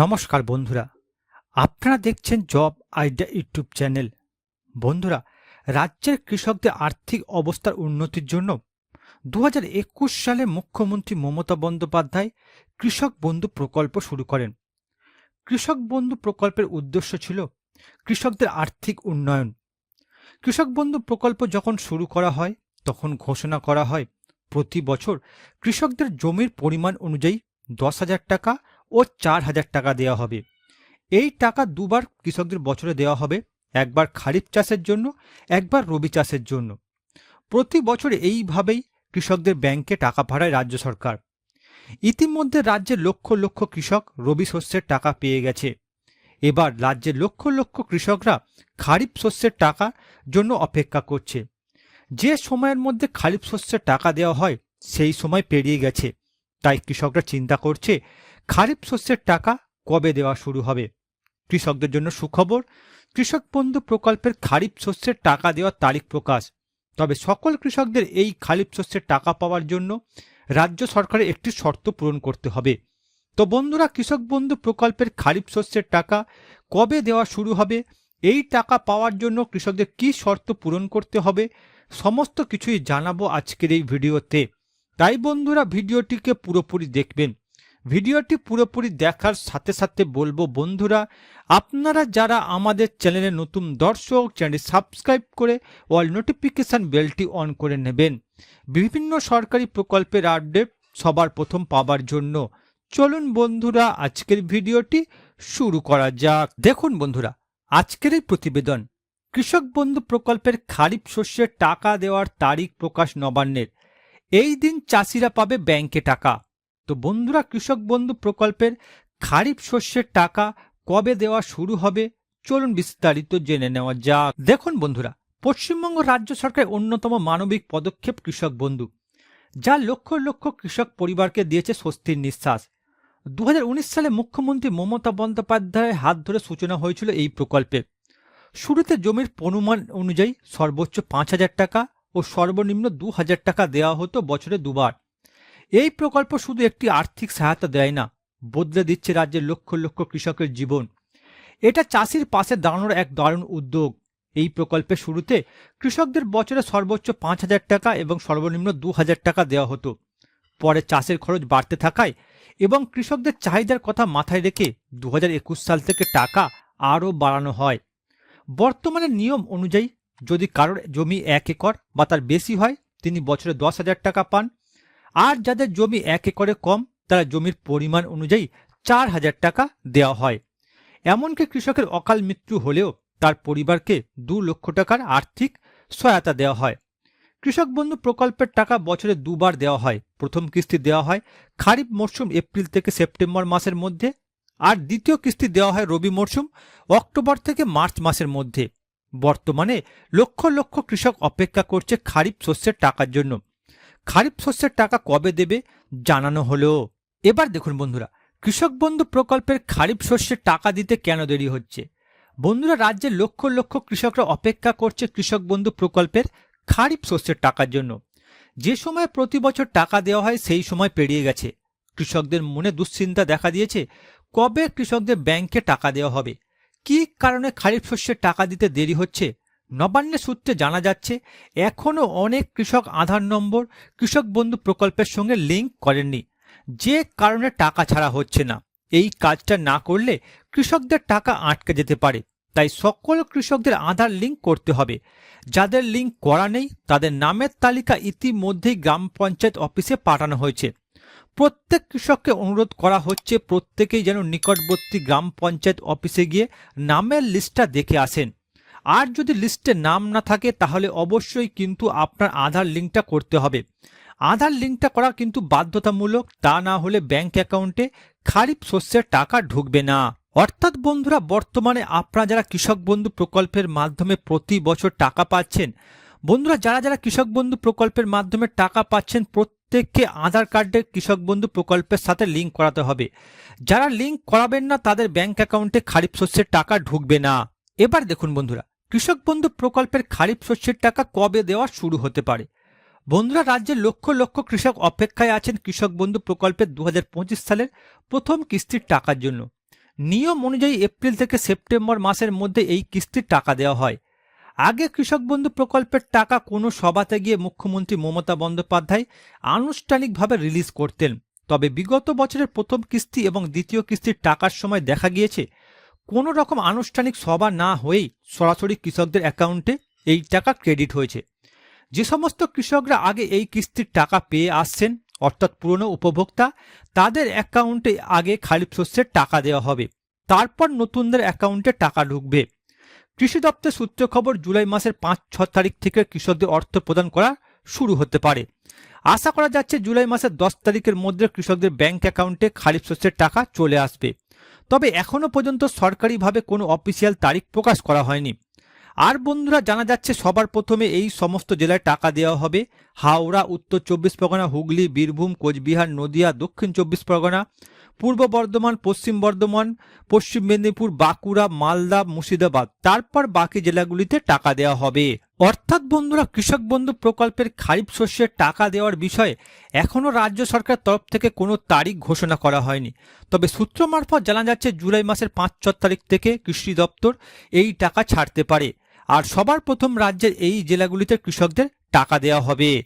নমস্কার বন্ধুরা। আপনারা দেখছেন জব আইডিয়া ইউটিউব চ্যানেল। বন্ধুরা, রাজ্যের কৃষকদের আর্থিক অবস্থার উন্নতির জন্য দু হাজার একুশ সালে মুখ্যমন্ত্রী মমতা বন্দ্যোপাধ্যায় কৃষক বন্ধু প্রকল্প শুরু করেন। কৃষক বন্ধু প্রকল্পের উদ্দেশ্য ছিল কৃষকদের আর্থিক উন্নয়ন। কৃষক বন্ধু প্রকল্প যখন শুরু করা হয়, তখন ঘোষণা করা হয়, প্রতি বছর কৃষকদের জমির পরিমাণ অনুযায়ী দশ হাজার টাকা ও চার হাজার টাকা দেওয়া হবে। এই টাকা দুবার কৃষকদের বছরে দেওয়া হবে, একবার খারিফ চাষের জন্য, একবার রবি চাষের জন্য। প্রতি বছর এইভাবেই কৃষকদের ব্যাংকে টাকা পাঠায় রাজ্য সরকার। ইতিমধ্যে রাজ্যের লক্ষ লক্ষ কৃষক রবি শস্যের টাকা পেয়ে গেছে। এবার রাজ্যের লক্ষ লক্ষ কৃষকরা খারিফ শস্যের টাকা জন্য অপেক্ষা করছে। যে সময়ের মধ্যে খারিফ শস্যের টাকা দেওয়া হয়, সেই সময় পেরিয়ে গেছে। তাই কৃষকরা চিন্তা করছে, খারিফ শস্যের টাকা কবে দেওয়া শুরু হবে? কৃষকদের জন্য সুখবর, কৃষক বন্ধু প্রকল্পের খারিফ শস্যের টাকা দেওয়ার তারিখ প্রকাশ। তবে সকল কৃষকদের এই খারিফ শস্যের টাকা পাওয়ার জন্য রাজ্য সরকারের একটি শর্ত পূরণ করতে হবে। তো বন্ধুরা, কৃষক বন্ধু প্রকল্পের খারিফ শস্যের টাকা কবে দেওয়া শুরু হবে? এই টাকা পাওয়ার জন্য কৃষকদের কি শর্ত পূরণ করতে হবে? সমস্ত কিছুই জানাব আজকের এই ভিডিওতে। তাই বন্ধুরা ভিডিওটিকে পুরোপুরি দেখবেন। ভিডিওটি পুরোপুরি দেখার সাথে সাথে বলব, বন্ধুরা, আপনারা যারা আমাদের চ্যানেলে নতুন দর্শক, চ্যানেলটি সাবস্ক্রাইব করে অল নোটিফিকেশান বেলটি অন করে নেবেন। বিভিন্ন সরকারি প্রকল্পের আপডেট সবার প্রথম পাবার জন্য। চলুন বন্ধুরা, আজকের ভিডিওটি শুরু করা যাক। দেখুন বন্ধুরা, আজকের এই প্রতিবেদন। কৃষক বন্ধু প্রকল্পের খারিফ শস্যের টাকা দেওয়ার তারিখ প্রকাশ নবান্নের। এই দিন চাষিরা পাবে ব্যাংকে টাকা। তো বন্ধুরা, কৃষক বন্ধু প্রকল্পের খারিফ শস্যের টাকা কবে দেওয়া শুরু হবে, চলুন বিস্তারিত জেনে নেওয়া যাক। দেখুন বন্ধুরা, পশ্চিমবঙ্গ রাজ্য সরকারের অন্যতম মানবিক পদক্ষেপ কৃষক বন্ধু, যা লক্ষ লক্ষ কৃষক পরিবারকে দিয়েছে স্বস্তির নিঃশ্বাস। দু হাজার উনিশ সালে মুখ্যমন্ত্রী মমতা বন্দ্যোপাধ্যায়ের হাত ধরে সূচনা হয়েছিল এই প্রকল্পে। শুরুতে জমির অনুমান অনুযায়ী সর্বোচ্চ পাঁচ হাজার টাকা ও সর্বনিম্ন দু হাজার টাকা দেওয়া হতো বছরে দুবার। এই প্রকল্প শুধু একটি আর্থিক সহায়তা দেয় না, বদলে দিচ্ছে রাজ্যের লক্ষ লক্ষ কৃষকের জীবন। এটা চাষির পাশে দাঁড়ানোর এক দারুণ উদ্যোগ। এই প্রকল্পের শুরুতে কৃষকদের বছরে সর্বোচ্চ পাঁচ হাজার টাকা এবং সর্বনিম্ন দু হাজার টাকা দেওয়া হতো। পরে চাষের খরচ বাড়তে থাকায় এবং কৃষকদের চাহিদার কথা মাথায় রেখে দু হাজার একুশ সাল থেকে টাকা আরও বাড়ানো হয়। বর্তমানে নিয়ম অনুযায়ী যদি কারোর জমি এক একর বা তার বেশি হয়, তিনি বছরে দশ হাজার টাকা পান। আর যাদের জমি এক একরে কম, তারা জমির পরিমাণ অনুযায়ী চার হাজার টাকা দেওয়া হয়। এমনকি কৃষকের অকাল মৃত্যু হলেও তার পরিবারকে দু লক্ষ টাকার আর্থিক সহায়তা দেওয়া হয়। কৃষক বন্ধু প্রকল্পের টাকা বছরে দুবার দেওয়া হয়। প্রথম কিস্তি দেওয়া হয় খারিফ মরশুম, এপ্রিল থেকে সেপ্টেম্বর মাসের মধ্যে। আর দ্বিতীয় কিস্তি দেওয়া হয় রবি মরশুম, অক্টোবর থেকে মার্চ মাসের মধ্যে। বর্তমানে লক্ষ লক্ষ কৃষক অপেক্ষা করছে খারিফ শস্যের টাকার জন্য। খারিফ শস্যের টাকা কবে দেবে জানানো হলো। এবার দেখুন বন্ধুরা, কৃষক বন্ধু প্রকল্পের খারিফ শস্যের টাকা দিতে কেন দেরি হচ্ছে? বন্ধুরা রাজ্যের লক্ষ লক্ষ কৃষকরা অপেক্ষা করছে কৃষক বন্ধু প্রকল্পের খারিফ শস্যের টাকার জন্য। যে সময় প্রতি বছর টাকা দেওয়া হয়, সেই সময় পেরিয়ে গেছে। কৃষকদের মনে দুশ্চিন্তা দেখা দিয়েছে, কবে কৃষকদের ব্যাংকে টাকা দেওয়া হবে? কি কারণে খারিফ শস্যের টাকা দিতে দেরি হচ্ছে? নবান্নের সূত্রে জানা যাচ্ছে, এখনও অনেক কৃষক আধার নম্বর, কৃষক বন্ধু প্রকল্পের সঙ্গে লিঙ্ক করেননি। যে কারণে টাকা ছাড়া হচ্ছে না। এই কাজটা না করলে কৃষকদের টাকা আটকে যেতে পারে। তাই সকল কৃষকদের আধার লিঙ্ক করতে হবে। যাদের লিঙ্ক করা নেই, তাদের নামের তালিকা ইতিমধ্যেই গ্রাম পঞ্চায়েত অফিসে পাঠানো হয়েছে। প্রত্যেক কৃষককে অনুরোধ করা হচ্ছে প্রত্যেকেই যেন নিকটবর্তী গ্রাম পঞ্চায়েত অফিসে গিয়ে নামের লিস্টটা দেখে আসেন। আর যদি লিস্টে নাম না থাকে, তাহলে অবশ্যই কিন্তু আপনার আধার লিঙ্কটা করতে হবে। আধার লিঙ্কটা করা কিন্তু বাধ্যতামূলক, তা না হলে ব্যাংক অ্যাকাউন্টে খারিফ শস্যের টাকা ঢুকবে না। অর্থাৎ বন্ধুরা, বর্তমানে আপনারা যারা কৃষক বন্ধু প্রকল্পের মাধ্যমে প্রতি বছর টাকা পাচ্ছেন বন্ধুরা, যারা যারা কৃষক বন্ধু প্রকল্পের মাধ্যমে টাকা পাচ্ছেন, প্রত্যেককে আধার কার্ডে কৃষক বন্ধু প্রকল্পের সাথে লিঙ্ক করাতে হবে। যারা লিঙ্ক করাবেন না, তাদের ব্যাংক অ্যাকাউন্টে খারিফ শস্যের টাকা ঢুকবে না। এবার দেখুন বন্ধুরা, কৃষক বন্ধু প্রকল্পের খারিফ শস্যের টাকা কবে দেওয়া শুরু হতে পারে? বন্ধুরা রাজ্যের লক্ষ লক্ষ কৃষক অপেক্ষায় আছেন কৃষক বন্ধু প্রকল্পের দু হাজার পঁচিশ সালের প্রথম কিস্তির টাকার জন্য। নিয়ম অনুযায়ী এপ্রিল থেকে সেপ্টেম্বর মাসের মধ্যে এই কিস্তির টাকা দেওয়া হয়। আগে কৃষক বন্ধু প্রকল্পের টাকা কোনো সভাতে গিয়ে মুখ্যমন্ত্রী মমতা বন্দ্যোপাধ্যায় আনুষ্ঠানিকভাবে রিলিজ করতেন। তবে বিগত বছরের প্রথম কিস্তি এবং দ্বিতীয় কিস্তির টাকার সময় দেখা গিয়েছে, কোনো রকম আনুষ্ঠানিক সভা না হয়েই সরাসরি কৃষকদের অ্যাকাউন্টে এই টাকা ক্রেডিট হয়েছে। যে সমস্ত কৃষকরা আগে এই কিস্তির টাকা পেয়ে আসছেন, অর্থাৎ পুরনো উপভোক্তা, তাদের অ্যাকাউন্টে আগে খারিফ শস্যের টাকা দেওয়া হবে। তারপর নতুনদের অ্যাকাউন্টে টাকা ঢুকবে। কৃষি দপ্তর সূত্র খবর জুলাই মাসের পাঁচ, ছ তারিখ থেকে কৃষকদের অর্থ প্রদান করা শুরু হতে পারে। আশা করা যাচ্ছে জুলাই মাসের দশ তারিখের মধ্যে কৃষকদের ব্যাংক অ্যাকাউন্টে খারিফ শস্যের টাকা চলে আসবে। তবে এখনও পর্যন্ত সরকারিভাবে কোনো অফিসিয়াল তারিখ প্রকাশ করা হয়নি। আর বন্ধুরা, জানা যাচ্ছে সবার প্রথমে এই সমস্ত জেলায় টাকা দেওয়া হবে। হাওড়া, উত্তর চব্বিশ পরগনা, হুগলি, বীরভূম, কোচবিহার, নদিয়া, দক্ষিণ চব্বিশ পরগনা পূর্ব বর্ধমান, পশ্চিম বর্ধমান, পশ্চিম মেদিনীপুর, বাঁকুড়া, মালদা, মুর্শিদাবাদ। তারপর বাকি জেলাগুলিতে টাকা দেওয়া হবে। অর্থাৎ বন্ধুরা, কৃষক বন্ধু প্রকল্পের খারিফ শস্যের টাকা দেওয়ার বিষয়ে এখনও রাজ্য সরকার তরফ থেকে কোনো তারিখ ঘোষণা করা হয়নি। তবে সূত্র মারফত জানা যাচ্ছে, জুলাই মাসের পাঁচ ছ তারিখ থেকে কৃষি দপ্তর এই টাকা ছাড়তে পারে। আর সবার প্রথম রাজ্যের এই জেলাগুলিতে কৃষকদের টাকা দেওয়া হবে।